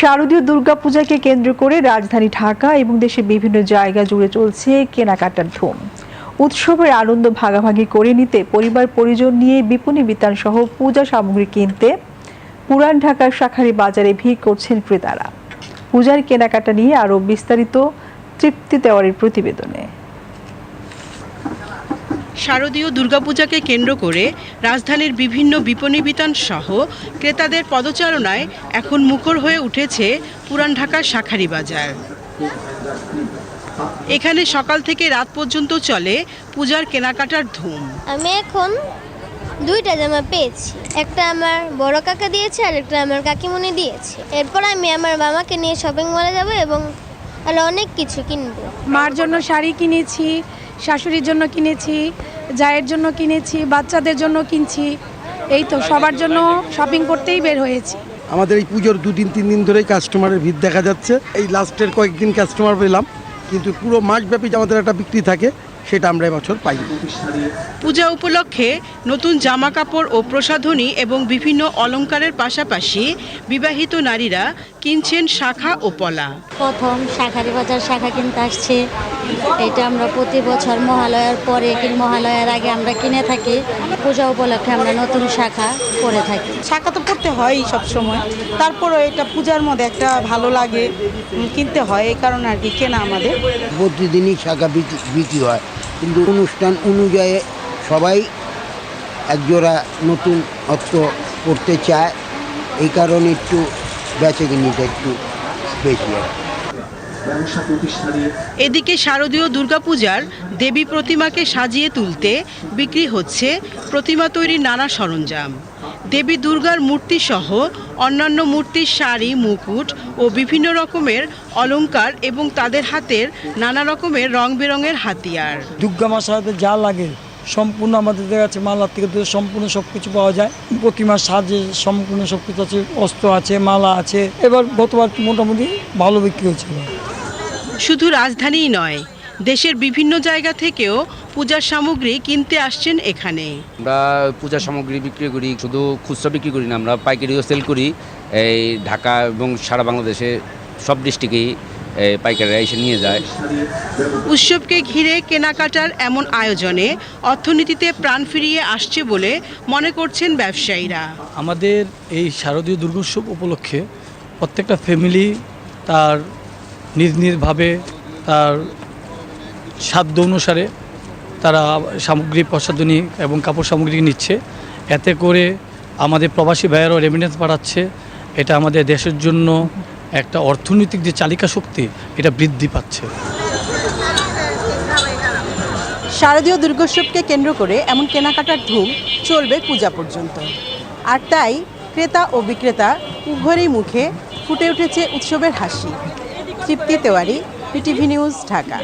শারদীয় দুর্গাপূজাকে কেন্দ্র করে রাজধানী ঢাকা এবং দেশের বিভিন্ন জায়গা জুড়ে চলছে কেনাকাটার ধুম। উৎসবের আনন্দ ভাগাভাগি করে নিতে পরিবার পরিজন নিয়ে বিপণী বিতান সহ পূজা সামগ্রী কিনতে পুরান ঢাকার শাখারি বাজারে ভিড় করছেন ক্রেতারা। পূজার কেনাকাটা নিয়ে আরও বিস্তারিত তৃপ্তি দেওয়ারের প্রতিবেদনে। শারদীয় দুর্গাপূজাকে কেন্দ্র করে রাজধানীর বিভিন্ন বিপণী বিতান সহ ক্রেতাদের পদচারণায় এখন মুখর হয়ে উঠেছে পুরান ঢাকার শাখারি বাজার। এখানে সকাল থেকে রাত পর্যন্ত চলে পূজার কেনাকাটার ধুম। আমি এখন দুইটা জামা পেয়েছি। একটা আমার বড় কাকা দিয়েছে আর একটা আমার কাকিমণি দিয়েছে। এরপর আমি আমার মামাকে নিয়ে শপিং মলে যাব এবং আরও অনেক কিছু কিনবো। মার জন্য শাড়ি কিনেছি শাশুড়ির জন্য কিনেছি জায়ের জন্য কিনেছি বাচ্চাদের জন্য কিনছি। এই তো সবার জন্য শপিং করতেই বের হয়েছি। আমাদের এই পুজোর দুদিন তিন দিন ধরেই কাস্টমারের ভিড় দেখা যাচ্ছে। এই লাস্টের কয়েকদিন কাস্টমার পেলাম কিন্তু পুরো মাসব্যাপী যে আমাদের একটা বিক্রি থাকে সেটা আমরা এবছর পাই পূজা উপলক্ষে নতুন জামা কাপড় ও প্রসাধনী এবং বিভিন্ন অলংকারের পাশাপাশি বিবাহিত নারীরা কিনছেন শাখা ও পলা। প্রথম শাখারি বাজার শাখা কিনতে আসছে। এটা আমরা প্রতি বছর মহালয়ার পরে কি মহালয়ার আগে আমরা কিনে থাকি। পূজা উপলক্ষে আমরা নতুন শাখা করে থাকি। শাখা তো পড়তে হয় সব সময়। তারপরও এটা পূজার মধ্যে একটা ভালো লাগে কিনতে হয় এই কারণে আর কি কেনা আমাদের। প্রতিদিনই শাখা বিক্রি হয়। কিন্তু অনুষ্ঠান অনুযায়ী সবাই একজোড়া নতুন অস্ত্র পড়তে চায়। এই কারণে একটু বেচে কিনিটা একটু বেশি হয়। এদিকে শারদীয় দুর্গাপূজার দেবী প্রতিমাকে সাজিয়ে তুলতে বিক্রি হচ্ছে প্রতিমা তৈরির নানা সরঞ্জাম। দেবী দুর্গার মূর্তি সহ অন্যান্য মূর্তির শাড়ি মুকুট ও বিভিন্ন রকমের অলংকার এবং তাদের হাতের নানা রকমের রং বেরঙের হাতিয়ার। দুর্গা মাসাতে যা লাগে সম্পূর্ণ আমাদের কাছে মালার থেকে সম্পূর্ণ সব কিছু পাওয়া যায়। প্রতিমার সাজে সম্পূর্ণ সব কিছু আছে অস্ত্র আছে মালা আছে। এবার গতবার মোটামুটি ভালো বিক্রি হয়েছিল। শুধু রাজধানীই নয় দেশের বিভিন্ন জায়গা থেকেও পূজার সামগ্রী কিনতে আসছেন এখানে। আমরা পূজা সামগ্রী বিক্রি করি শুধু খুচরা বিক্রি করি না আমরা পাইকারিও সেল করি। এই ঢাকা এবং সারা বাংলাদেশে সব ডিস্ট্রিক্টেই পাইকারিরা এসে নিয়ে যায়। উৎসবকে ঘিরে কেনাকাটার এমন আয়োজনে অর্থনীতিতে প্রাণ ফিরিয়ে আসছে বলে মনে করছেন ব্যবসায়ীরা। আমাদের এই শারদীয় দুর্গোৎসব উপলক্ষে প্রত্যেকটা ফ্যামিলি তার নিজ নিজভাবে তার সাধ্য অনুসারে তারা সামগ্রী প্রসাধনী এবং কাপড় সামগ্রী নিচ্ছে। এতে করে আমাদের প্রবাসী ভাইয়েরাও রেমিটেন্স বাড়াচ্ছে। এটা আমাদের দেশের জন্য একটা অর্থনৈতিক যে চালিকা শক্তি, এটা বৃদ্ধি পাচ্ছে। শারদীয় দুর্গোৎসবকে কেন্দ্র করে এমন কেনাকাটার ধুম চলবে পূজা পর্যন্ত। আর তাই ক্রেতা ও বিক্রেতা উভয়েরই মুখে ফুটে উঠেছে উৎসবের হাসি। Tripti Tewari PTV news Dhaka.